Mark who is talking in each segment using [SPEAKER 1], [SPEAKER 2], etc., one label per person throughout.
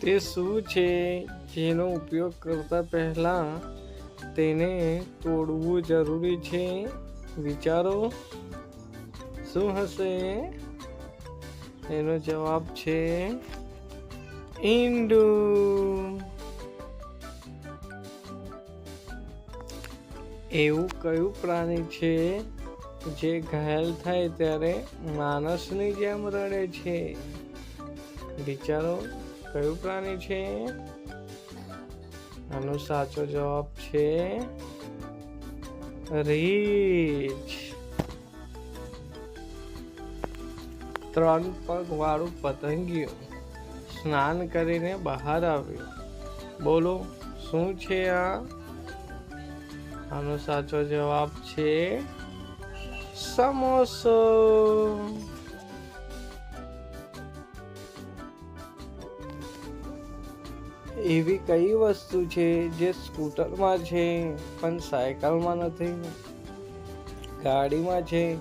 [SPEAKER 1] તે શું છે જેનો ઉપયોગ કરતા પહેલા તેને તોડવું જરૂરી છે? વિચારો. શું હશે? એનો જવાબ છે ઈંડું. એવું કયું પ્રાણી છે જે ઘાયલ થાય ત્યારે માણસની જેમ રડે છે? વિચારો. કયું પ્રાણી છે? આનો સાચો જવાબ છે રીછ. ત્રણ પગ વાળું પતંગિયું સ્નાન કરીને બહાર આવ્યું. બોલો, શું છે આ? આનો સાચો જવાબ છે સમોસો. એવી કઈ વસ્તુ છે જે સ્કૂટરમાં છે, પણ સાયકલમાં નથી? ગાડીમાં છે,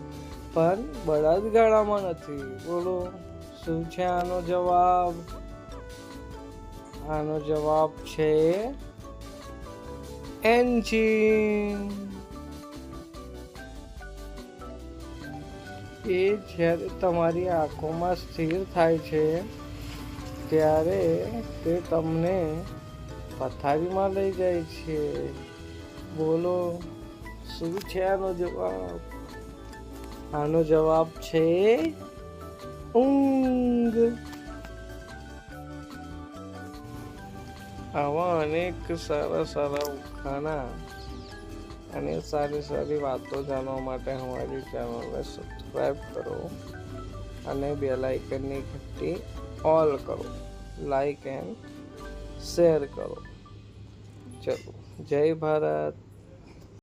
[SPEAKER 1] પણ બળદગાડામાં નથી. બોલો, શું છે આનો જવાબ? આનો જવાબ છે એન્જિન. એ જ્યારે તમારી આંખોમાં સ્થિર થાય છે ત્યારે તે તમને પથારીમાં લઈ જાય છે. બોલો, શું છે આનો જવાબ? આનો જવાબ છે ઊંઘ. આવા અનેક સારા સારા ઉખાણા અને સારી સારી વાતો જાણવા માટે અમારી ચેનલને સબસ્ક્રાઈબ કરો અને બેલ આઇકનની ઘંટી ઓલ કરો લાઈક એન્ડ શેર કરો ચલો જય ભારત